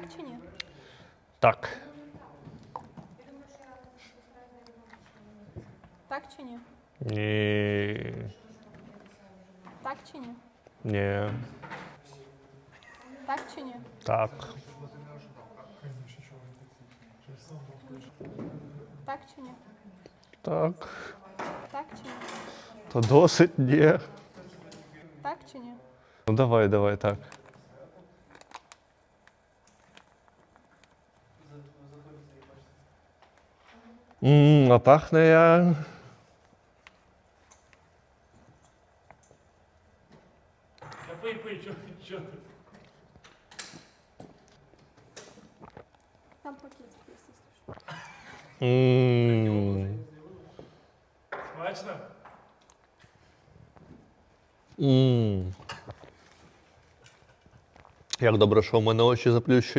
Так чи ні? Так. Так чи ні? Ні. Так чи ні? Ні. Так чи ні? Так. Так чи ні? Так. Так чи ні? То досить ні. Так чи ні? Ну давай, давай, так. Ммм, а пахне як. Та пий, пий, чого ти? Чого ти? Там пакет якщо що. Ммм. Смачно? Як добре, що в мене очі заплющені.